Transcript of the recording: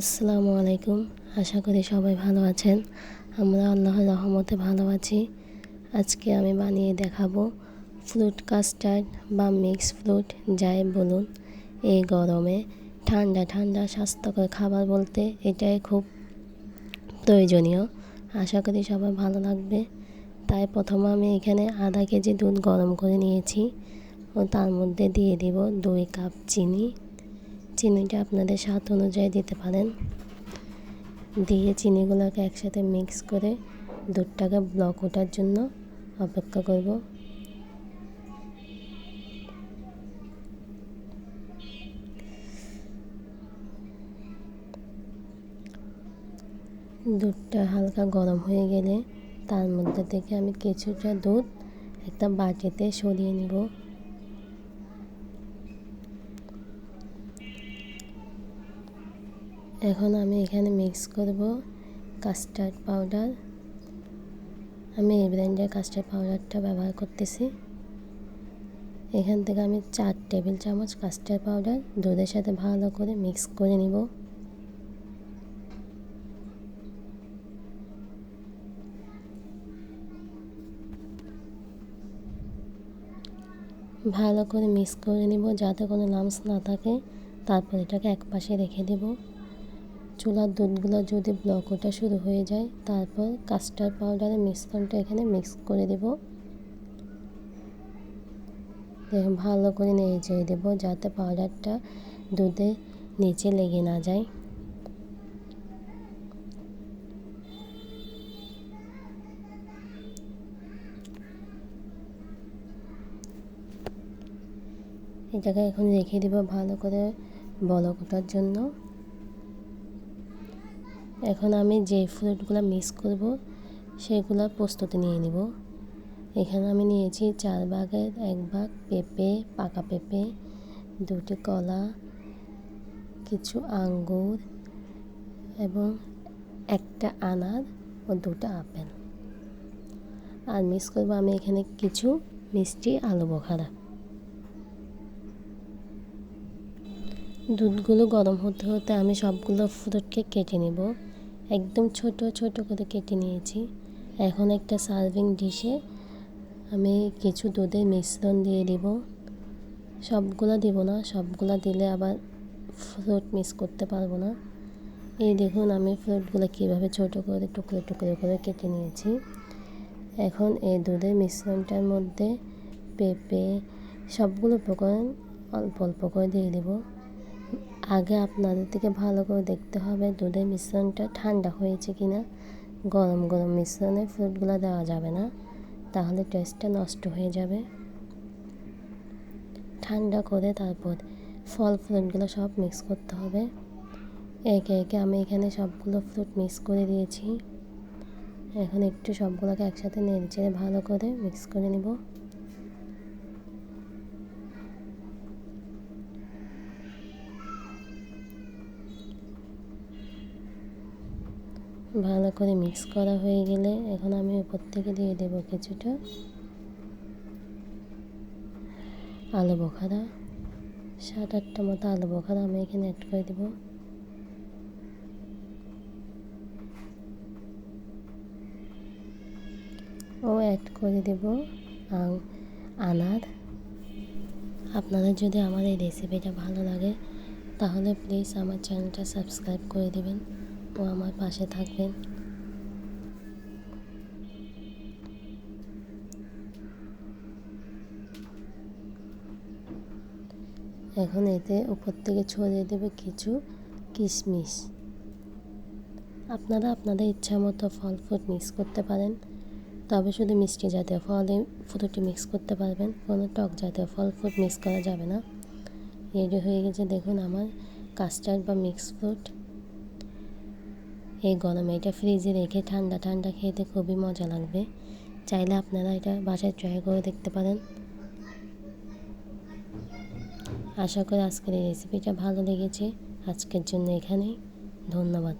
আসসালামু আলাইকুম। আশা করি সবাই ভালো আছেন। আমরা আল্লাহর রহমতে ভালো আছি। আজকে আমি বানিয়ে দেখাবো ফ্রুট কাস্টার্ড বা মিক্স ফ্রুট। যাই বলুন, এই গরমে ঠান্ডা ঠান্ডা স্বাস্থ্যকর খাবার বলতে এটাই খুব প্রয়োজনীয়। আশা করি সবাই ভালো লাগবে তাই প্রথমে আমি এখানে আধা কেজি দুধ গরম করে নিয়েছি। ও তার মধ্যে দিয়ে দিব দুই কাপ চিনি। চিনিটা আপনাদের স্বাদ অনুযায়ী দিতে পারেন। দিয়ে চিনিগুলোকে একসাথে মিক্স করে দুধটাকে ব্লক ওঠার জন্য অপেক্ষা করব। দুধটা হালকা গরম হয়ে গেলে তার মধ্যে থেকে আমি কিছুটা দুধ একটা বাটিতে সরিয়ে নিব। এখন আমি এখানে মিক্স করব কাস্টার্ড পাউডার আমি এই ব্র্যান্ডের কাস্টার্ড পাউডারটা ব্যবহার করতেছি। এখান থেকে আমি চার টেবিল চামচ কাস্টার্ড পাউডার দুধের সাথে ভালো করে মিক্স করে নিব। ভালো করে মিক্স করে নিব যাতে কোনো লামস না থাকে। তারপর এটাকে এক পাশে রেখে দেবো। চুলার দুধগুলো যদি ব্লক ওঠা শুরু হয়ে যায়, তারপর কাস্টার্ড পাউডারের মিশ্রণটা এখানে মিক্স করে দেব। ভালো করে নেড়ে চেড়ে দেবো যাতে পাউডারটা দুধে নিচে লেগে না যায়। এটাকে এখন রেখে দেবো ভালো করে বলক ওঠার জন্য। এখন আমি যে ফ্রুটগুলো মিক্স করব, সেগুলো প্রস্তুতি নিয়ে নিব। এখানে আমি নিয়েছি চার ভাগের এক ভাগ পেঁপে, পাকা পেঁপে, দুটি কলা, কিছু আঙ্গুর এবং একটা আনার ও দুটো আপেল। আর মিক্স করব আমি এখানে কিছু মিষ্টি আলু বোখারা। দুধগুলো গরম হতে হতে আমি সবগুলো ফ্রুটকে কেটে নেব। একদম ছোট ছোট করে কেটে নিয়েছি। এখন একটা সার্ভিং ডিশে আমি কিছু দুধের মিশ্রণ দিয়ে দিব। সবগুলো দিব না, সবগুলো দিলে আবার ফ্রুট মিক্স করতে পারব না। এই দেখুন, আমি ফ্রুটগুলো কীভাবে ছোট করে, টুকরো টুকরো করে কেটে নিয়েছি। এখন এই দুধের মিশ্রণটার মধ্যে পেঁপে, সবগুলো উপকরণ অল্প অল্প করে দিয়ে দেবো। আগে আপনাদের থেকে ভালো করে দেখতে হবে দুধের মিশ্রণটা ঠান্ডা হয়েছে কি না গরম গরম মিশ্রণে ফ্রুটগুলো দেওয়া যাবে না। তাহলে টেস্টটা নষ্ট হয়ে যাবে। ঠান্ডা করে তারপর ফল ফ্রুটগুলো সব মিক্স করতে হবে। একে একে আমি এখানে সবগুলো ফ্রুট মিক্স করে দিয়েছি। এখন একটু সবগুলোকে একসাথে নেড়ে চেড়ে ভালো করে মিক্স করে নিব। ভালো করে মিক্স করা হয়ে গেলে এখন আমি উপর থেকে দিয়ে দেব কিছুটা আলু বোখারা। সাত আটটা মতো আলু বোখারা আমি এখানে অ্যাড করে দেব। ও অ্যাড করে দেব আনার। আপনাদের যদি আমার এই রেসিপিটা ভালো লাগে, তাহলে প্লিজ আমার চ্যানেলটা সাবস্ক্রাইব করে দেবেন। ও আমার পাশে থাকবেন। এখন এতে উপর থেকে ছড়িয়ে দেবে কিছু কিশমিশ। আপনারা আপনাদের ইচ্ছা মতো ফল ফ্রুট মিক্স করতে পারেন। তবে শুধু মিষ্টি জাতীয় ফলে ফ্রুটি মিক্স করতে পারবেন। কোনো টক জাতীয় ফল ফ্রুট মিক্স করা যাবে না। রেডি হয়ে গেছে দেখুন আমার কাস্টার্ড বা মিক্স ফ্রুট এই গরমে এটা ফ্রিজে রেখে ঠান্ডা ঠান্ডা খেতে খুবই মজা লাগবে। চাইলে আপনারা এটা বাসায় ট্রাই করে দেখতে পারেন। আশা করি আজকের এই রেসিপিটা ভালো লেগেছে। আজকের জন্য এখানেই। ধন্যবাদ।